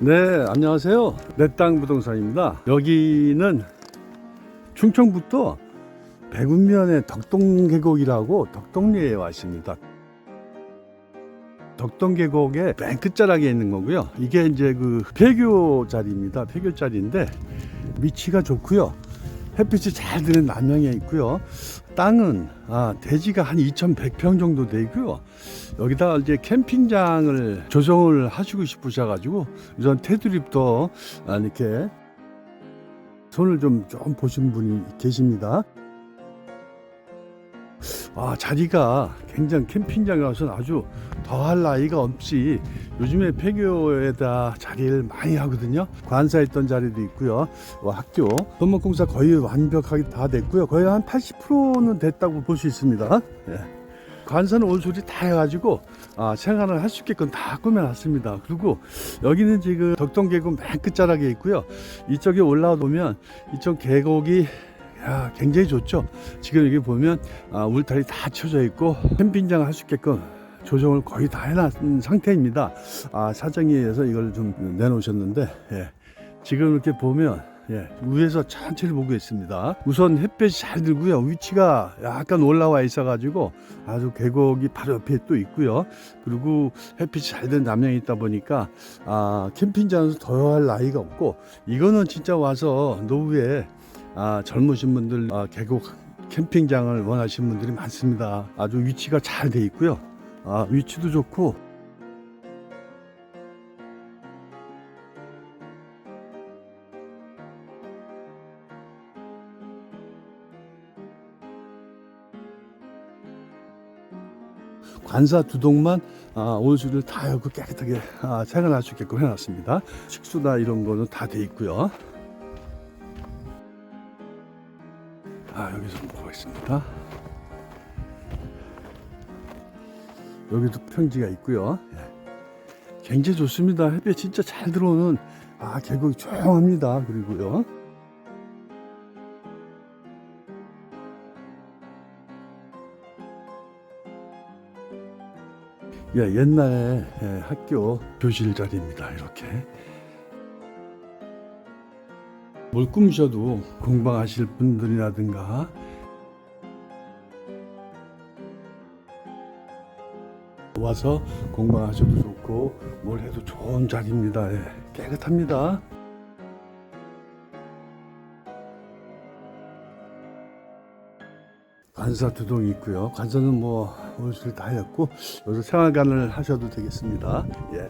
네, 안녕하세요. 내 땅 부동산입니다. 여기는 충청북도 백운면의 덕동계곡이라고 덕동리에 와 있습니다. 덕동계곡의 맨 끝자락에 있는 거고요. 이게 이제 그 폐교 자리입니다. 폐교 자리인데 위치가 좋고요. 햇빛이 잘 드는 남향에 있고요. 땅은 아, 대지가 한 2,100평 정도 되고요. 여기다가 이제 캠핑장을 조성을 하시고 싶으셔가지고 우선 테두리부터 아, 이렇게 손을 좀, 좀 보신 분이 계십니다. 아, 자리가 굉장히 캠핑장이라서 아주 더할 나이가 없이 요즘에 폐교에다 자리를 많이 하거든요. 관사에 있던 자리도 있고요. 어, 학교, 토목공사 거의 완벽하게 다 됐고요. 거의 한 80%는 됐다고 볼 수 있습니다. 예. 관사는 온수리 다 해가지고 아, 생활을 할 수 있게끔 다 꾸며놨습니다. 그리고 여기는 지금 덕동 계곡 맨 끝자락에 있고요. 이쪽에 올라와 보면 이쪽 계곡이 야, 굉장히 좋죠. 지금 여기 보면 아, 울타리 다 쳐져 있고 캠핑장 할 수 있게끔 조정을 거의 다 해놨은 상태입니다. 아, 사정위에서 이걸 좀 내놓으셨는데 예. 지금 이렇게 보면 예, 위에서 천천히 보고 있습니다. 우선 햇볕이 잘 들고요. 위치가 약간 올라와 있어가지고 아주 계곡이 바로 옆에 또 있고요. 그리고 햇빛이 잘 드는 남양이 있다 보니까 아, 캠핑장에서 더할 나이가 없고 이거는 진짜 와서 노후에 아, 젊으신 분들 아, 계곡 캠핑장을 원하시는 분들이 많습니다. 아주 위치가 잘 돼 있고요. 아, 위치도 좋고 관사 두 동만 아, 온수를 다 하고 깨끗하게 아, 생활할 수 있게끔 해놨습니다. 식수나 이런 거는 다 돼 있고요. 아 여기서 한번 보겠습니다. 여기도 평지가 있고요. 예. 굉장히 좋습니다. 햇볕 진짜 잘 들어오는 아 계곡이 조용합니다. 그리고요. 예, 옛날에 예, 학교 교실 자리입니다. 이렇게 뭘 꿈셔도 공방하실 분들이라든가 와서 공방하셔도 좋고 뭘 해도 좋은 자리입니다. 예, 깨끗합니다. 관사 두동이 있고요. 관사는 뭐 옷을 다 했고 여기서 생활관을 하셔도 되겠습니다. 예.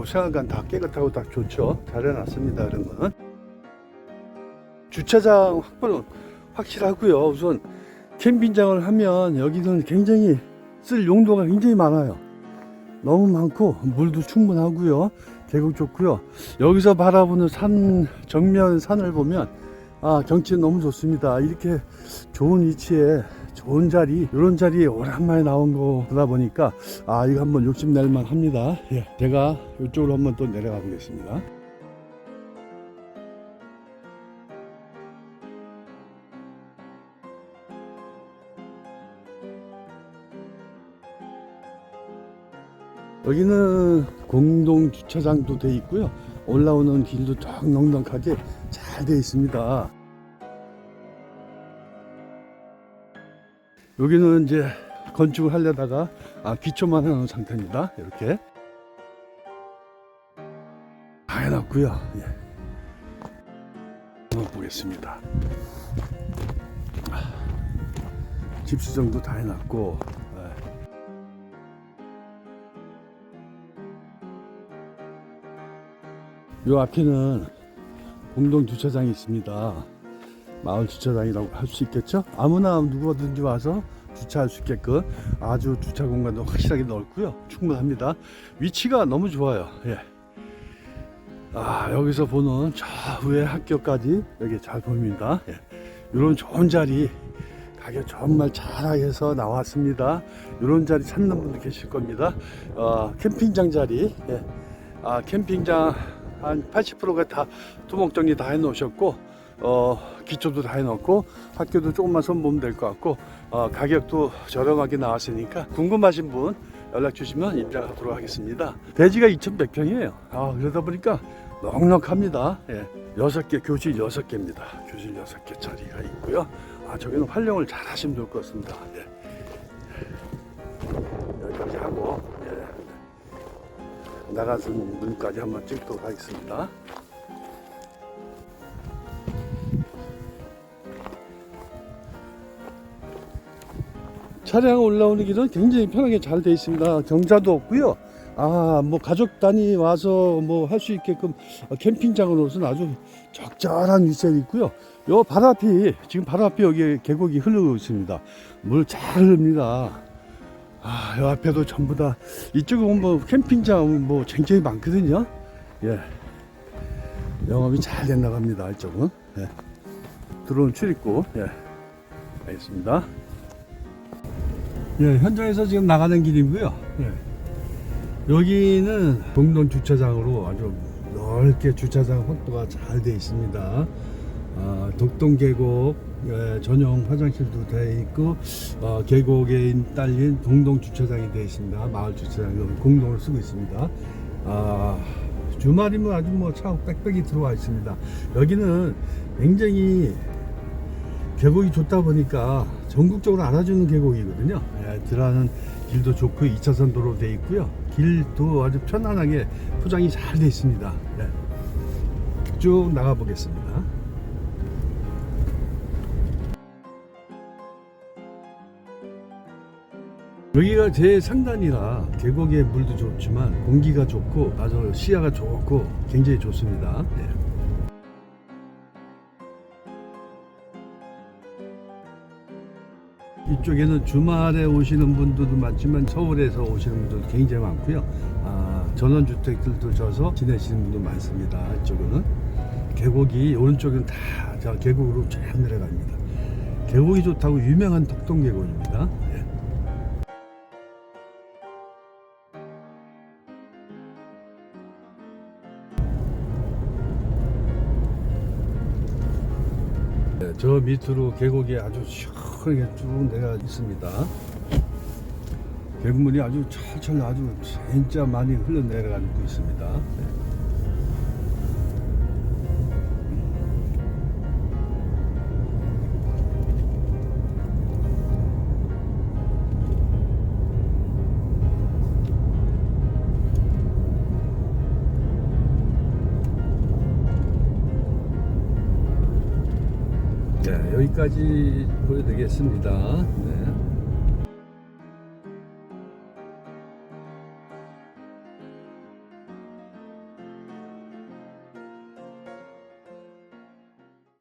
뭐 생활관 다 깨끗하고 다 좋죠. 잘 해놨습니다. 이런 거는. 주차장 확보는 확실하고요. 우선 캠핑장을 하면 여기는 굉장히 쓸 용도가 굉장히 많아요. 너무 많고 물도 충분하고요. 계곡 좋고요. 여기서 바라보는 산 정면 산을 보면 아 경치 너무 좋습니다. 이렇게 좋은 위치에 좋은 자리 이런 자리에 오랜만에 나온 거다 보니까 아 이거 한번 욕심낼만 합니다. 예, 제가 이쪽으로 한번 또 내려가 보겠습니다. 여기는 공동 주차장도 돼 있고요. 올라오는 길도 쫙 넉넉하게 잘 돼 있습니다. 여기는 이제 건축을 하려다가 아, 기초만 해놓은 상태입니다. 이렇게 다 해놨고요. 예. 한번 보겠습니다. 아, 집 수정도 다 해놨고 예. 요 앞에는 공동 주차장이 있습니다. 마을 주차장이라고 할 수 있겠죠? 아무나 누구든지 와서 주차할 수 있게끔 아주 주차 공간도 확실하게 넓고요. 충분합니다. 위치가 너무 좋아요. 예. 아, 여기서 보는 저 위에 학교까지 여기 잘 보입니다. 예. 이런 좋은 자리 가격 정말 잘해서 나왔습니다. 이런 자리 찾는 분들 계실 겁니다. 어, 캠핑장 자리. 예. 아, 캠핑장 한 80%가 다 두목 정리 다 해놓으셨고, 어, 기초도 다 해놓고, 학교도 조금만 손보면 될 것 같고, 어, 가격도 저렴하게 나왔으니까, 궁금하신 분 연락 주시면 입장하도록 하겠습니다. 대지가 2,100평이에요. 아, 그러다 보니까 넉넉합니다. 예. 6개, 교실 6개입니다. 교실 6개 자리가 있고요. 아, 저기는 활용을 잘 하시면 좋을 것 같습니다. 예. 여기까지 하고, 예. 나가서 문까지 한번 찍도록 하겠습니다. 차량 올라오는 길은 굉장히 편하게 잘 되어 있습니다. 경사도 없고요. 아, 뭐 가족 단위 와서 뭐 할 수 있게끔 캠핑장으로서는 아주 적절한 위치에 있고요. 요 바로 앞이 지금 바로 앞에 여기 계곡이 흐르고 있습니다. 물 잘 흐릅니다. 아, 요 앞에도 전부 다 이쪽은 뭐 캠핑장 뭐 굉장히 많거든요. 예. 영업이 잘 됐나 봅니다. 이쪽은. 예. 들어온 출입구. 예. 알겠습니다. 예, 현장에서 지금 나가는 길이고요. 예. 여기는 공동 주차장으로 아주 넓게 주차장 확보가 잘 되어 있습니다. 아, 독동 계곡 예, 전용 화장실도 되어 있고 어, 계곡에 딸린 공동 주차장이 되어 있습니다. 마을 주차장 공동으로 쓰고 있습니다. 아, 주말이면 아주 뭐 차 빽빽이 들어와 있습니다. 여기는 굉장히 계곡이 좋다 보니까 전국적으로 알아주는 계곡이거든요. 예, 들어가는 길도 좋고 2차선 도로 돼 있고요. 길도 아주 편안하게 포장이 잘 돼 있습니다. 예. 쭉 나가 보겠습니다. 여기가 제 상단이라 계곡의 물도 좋지만 공기가 좋고 아주 시야가 좋고 굉장히 좋습니다. 예. 이쪽에는 주말에 오시는 분들도 많지만 서울에서 오시는 분들도 굉장히 많고요. 아, 전원주택들도 져서 지내시는 분도 많습니다. 이쪽은 계곡이 오른쪽은 다저 계곡으로 쫙 내려갑니다. 계곡이 좋다고 유명한 독동 계곡입니다. 저 밑으로 계곡이 아주 시원하게 쭉 내려 있습니다. 계곡물이 아주 철철 아주 진짜 많이 흘러내려가고 있습니다. 여기까지 보여드리겠습니다. 네.